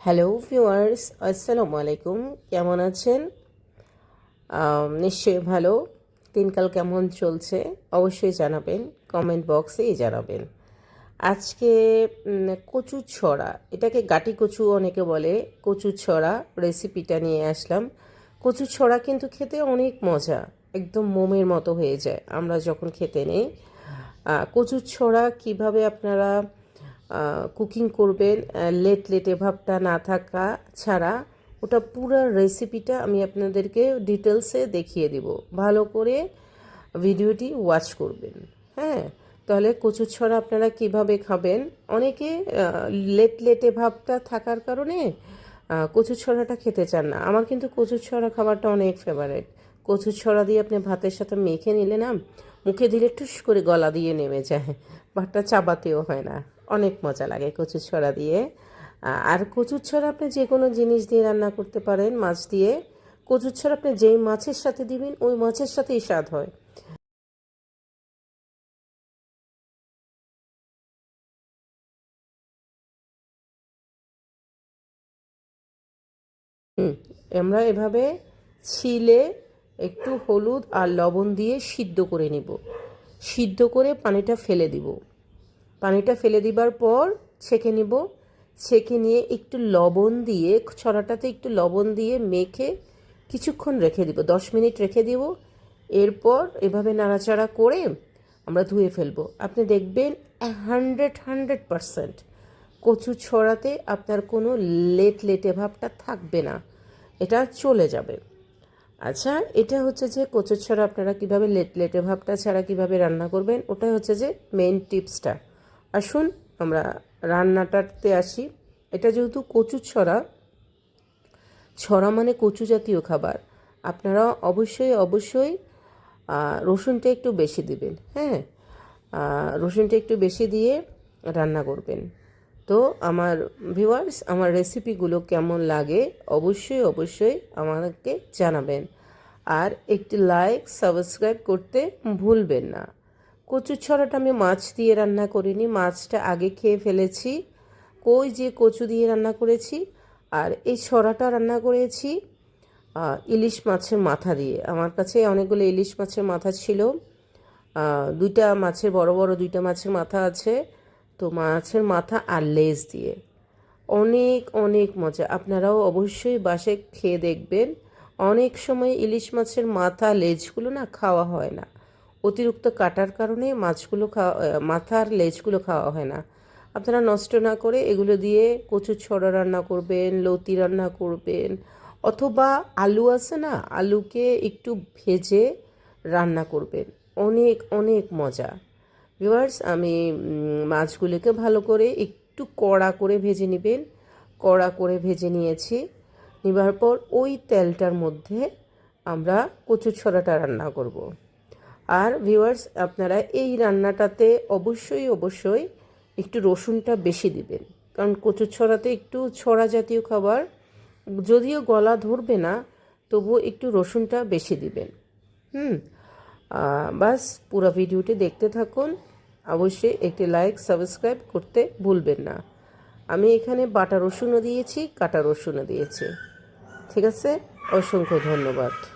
Hello viewers, আসসালামু আলাইকুম। কেমন আছেন? নিশ্চয়ই ভালো। দিনকাল কেমন চলছে? অবশ্যই জানাবেন কমেন্ট বক্সেই জানাবেন। আজকে কচু ছড়া, এটাকে গাটি কচু অনেকে বলে, কচু ছড়া রেসিপিটা নিয়ে আসলাম। কচু ছড়া কিন্তু খেতে অনেক মজা, একদম মোমের মতো হয়ে যায়, আমরা যখন খেতে নেই। কচুর ছড়া কীভাবে আপনারা কুকিং করবেন লেট লেটে ভাবটা না থাকা ছাড়া ওটা পুরো রেসিপিটা আমি আপনাদেরকে ডিটেলসে দেখিয়ে দিব। ভালো করে ভিডিওটি ওয়াচ করবেন। হ্যাঁ তাহলে কচুর ছড়া আপনারা কীভাবে খাবেন? অনেকে লেট লেটে ভাবটা থাকার কারণে কচুর ছড়াটা খেতে চান না। আমার কিন্তু কচুর ছড়া খাবারটা অনেক ফেভারিট কচুর ছড়া দিয়ে আপনি ভাতের সাথে মেখে নিলে না, মুখে দিলে টুস করে গলা দিয়ে নেমে যায়। ভাতটা চাবাতেও হয় না। অনেক মজা লাগে কচুর ছড়া দিয়ে। আর কচুর ছড়া আপনি যে কোনো জিনিস দিয়ে রান্না করতে পারেন মাছ দিয়ে। কচুর ছড়া আপনি যেই মাছের সাথে দিবেন, ওই মাছের সাথেই স্বাদ হয়। আমরা এভাবে ছিলে একটু হলুদ আর লবণ দিয়ে সিদ্ধ করে নিব। সিদ্ধ করে পানিটা ফেলে দিব। পানিটা ফেলে দিবার পর ছেঁকে নিব। ছেঁকে নিয়ে একটু লবণ দিয়ে, ছড়াটাতে একটু লবণ দিয়ে মেখে কিছুক্ষণ রেখে দিব। দশ মিনিট রেখে দিব। এরপর এভাবে নাড়াচাড়া করে আমরা ধুয়ে ফেলব। আপনি দেখবেন হান্ড্রেড হান্ড্রেড পারসেন্ট কচু ছড়াতে আপনার কোনো লেট, লেটে ভাবটা থাকবে না। এটা চলে যাবে। আচ্ছা এটা হচ্ছে যে কচুর ছড়া আপনারা কীভাবে লেট, লেটে ভাবটা ছাড়া কীভাবে রান্না করবেন, ওটা হচ্ছে যে মেন টিপসটা আসুন, আমরা রান্নাটাতে আসি। এটা যেহেতু কচু ছড়া ছড়া মানে কচু জাতীয় খাবার। আপনারা অবশ্যই অবশ্যই রসুনটা একটু বেশি দিবেন হ্যাঁ? রসুনটা একটু বেশি দিয়ে রান্না করবেন। তো আমার ভিউয়ার্স আমার রেসিপিগুলো কেমন লাগে, অবশ্যই অবশ্যই আমাকে জানাবেন। আর একটি লাইক সাবস্ক্রাইব করতে ভুলবেন না। কচুর ছড়াটা আমি মাছ দিয়ে রান্না করিনি, মাছটা আগে খেয়ে ফেলেছি। কই যে কচু দিয়ে রান্না করেছি, আর এই ছড়াটা রান্না করেছি ইলিশ মাছের মাথা দিয়ে। আমার কাছে অনেকগুলো ইলিশ মাছের মাথা ছিল দুইটা মাছের, বড় বড় দুইটা মাছের মাথা আছে, তো মাছের মাথা আর লেজ দিয়ে। অনেক অনেক মজা। আপনারাও অবশ্যই বাসে খেয়ে দেখবেন। অনেক সময় ইলিশ মাছের মাথা, লেজগুলো না খাওয়া হয় না। অতিরিক্ত কাটার কারণে মাছগুলো খাওয়া মাথার লেজগুলো খাওয়া হয় না। আপনারা নষ্ট না করে এগুলো দিয়ে কচু ছড়া রান্না করবেন, লতি রান্না করবেন, অথবা আলু আছে না, আলুকে একটু ভেজে রান্না করবেন। অনেক অনেক মজা। ভিউয়ার্স, আমি মাছগুলোকে ভালো করে একটু কড়া করে ভেজে নেবেন। কড়া করে ভেজে নিয়েছি। নেবার পর ওই তেলটার মধ্যে আমরা কচু ছড়াটা রান্না করব। আর ভিউয়ার্স আপনারা এই রান্নাটাতে অবশ্যই অবশ্যই একটু রসুনটা বেশি দিবেন। কারণ কচু ছড়াতে একটু ছড়া জাতীয় খাবার, যদিও গলা ধরবে না তবুও একটু রসুনটা বেশি দিবেন। হুম বাস পুরো ভিডিওটি দেখতে থাকুন। অবশ্যই একটি লাইক সাবস্ক্রাইব করতে ভুলবেন না। আমি এখানে বাটা রসুনও দিয়েছি, কাটা রসুনও দিয়েছি। ঠিক আছে? অসংখ্য ধন্যবাদ।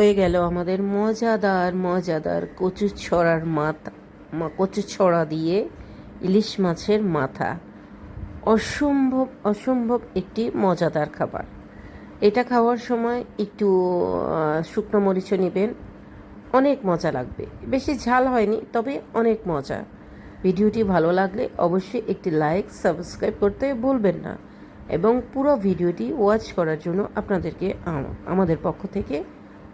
হয়ে গেল আমাদের মজাদার মজাদার কচু ছড়ার মাথা। কচু ছড়া দিয়ে ইলিশ মাছের মাথা। অসম্ভব অসম্ভব একটি মজাদার খাবার। এটা খাওয়ার সময় একটু শুকনো মরিচও নেবেন। অনেক মজা লাগবে। বেশি ঝাল হয়নি, তবে অনেক মজা। ভিডিওটি ভালো লাগলে অবশ্যই একটি লাইক, সাবস্ক্রাইব করতে ভুলবেন না। এবং পুরো ভিডিওটি ওয়াচ করার জন্য আপনাদেরকে আমাদের পক্ষ থেকে